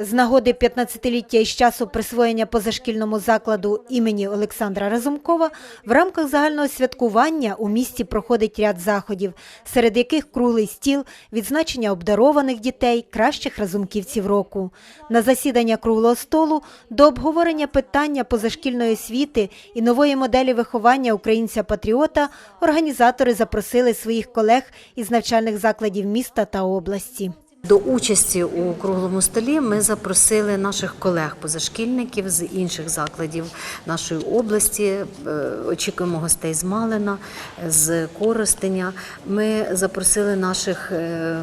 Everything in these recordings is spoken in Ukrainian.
З нагоди 15-ліття із часу присвоєння позашкільному закладу імені Олександра Разумкова в рамках загального святкування у місті проходить ряд заходів, серед яких круглий стіл, відзначення обдарованих дітей, кращих разумківців року. На засідання круглого столу до обговорення питання позашкільної освіти і нової моделі виховання українця-патріота організатори запросили своїх колег із навчальних закладів міста та області. До участі у круглому столі ми запросили наших колег-позашкільників з інших закладів нашої області. Е, Очікуємо гостей з Малина, з Коростеня. Ми запросили наших е,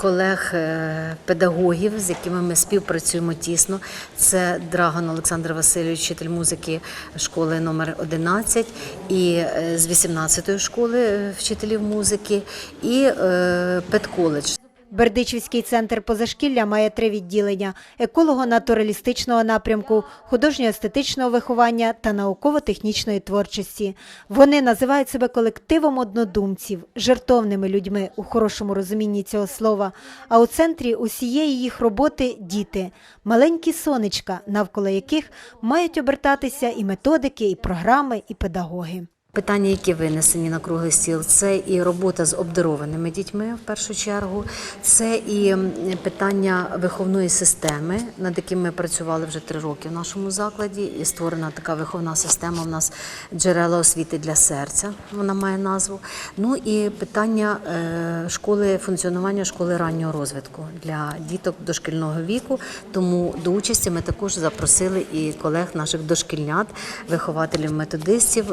колег-педагогів, з якими ми співпрацюємо тісно. Це Драган Олександр Васильович, вчитель музики школи номер 11 і е, з 18-ї школи е, вчителів музики, і е, педколедж. Бердичівський центр позашкілля має три відділення: еколого-натуралістичного напрямку, художньо-естетичного виховання та науково-технічної творчості. Вони називають себе колективом однодумців, жертовними людьми у хорошому розумінні цього слова. А у центрі усієї їх роботи діти, маленькі сонечка, навколо яких мають обертатися і методики, і програми, і педагоги. Питання, які винесені на круглий стіл, це і робота з обдарованими дітьми в першу чергу, це і питання виховної системи, над яким ми працювали вже три роки в нашому закладі. І створена така виховна система. У нас джерела освіти для серця. Вона має назву. Ну і питання е, школи функціонування школи раннього розвитку для діток дошкільного віку. Тому до участі ми також запросили і колег наших дошкільнят, вихователів методистів.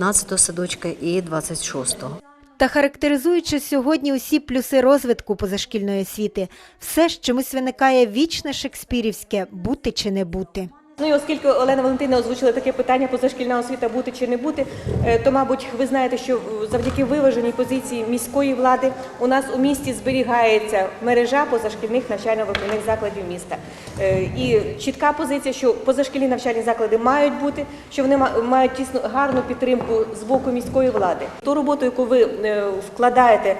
Е, 15-го садочка і 26-го. Та характеризуючи сьогодні усі плюси розвитку позашкільної освіти, все ж чомусь виникає вічне шекспірівське бути чи не бути. Ну і оскільки Олена Валентина озвучила таке питання позашкільна освіта бути чи не бути, е, то мабуть ви знаєте, що е, завдяки виваженій позиції міської влади у нас у місті зберігається мережа позашкільних навчально-виховних закладів міста. Е, І чітка позиція, що позашкільні навчальні заклади мають бути, що вони мають тісну гарну підтримку з боку міської влади. Ту роботу, яку ви вкладаєте,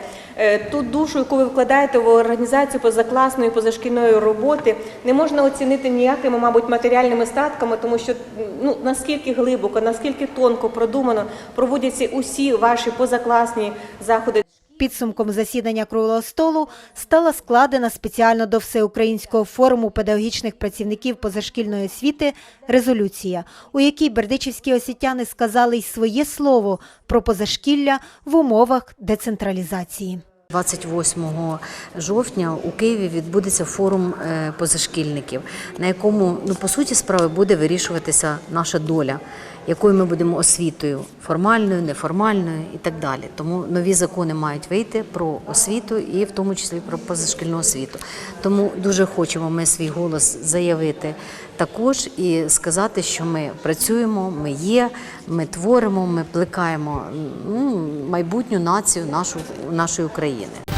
ту душу, яку ви вкладаєте в організацію позакласної позашкільної роботи, не можна оцінити ніякими, мабуть, матеріальними статками, тому що ну наскільки глибоко, наскільки тонко продумано проводяться усі ваші позакласні заходи. Підсумком засідання круглого столу стала складена спеціально до всеукраїнського форуму педагогічних працівників позашкільної освіти резолюція, у якій бердичівські освітяни сказали й своє слово про позашкілля в умовах децентралізації. 28 жовтня у Києві відбудеться форум е, позашкільників, на якому ну по суті справи буде вирішуватися наша доля, якою ми будемо освітою формальною, неформальною і так далі. Тому нові закони мають вийти про освіту і в тому числі про позашкільну освіту. Тому дуже хочемо ми свій голос заявити також і сказати, що ми працюємо, ми є, ми творимо, ми плекаємо ну, майбутню націю нашу, нашої України.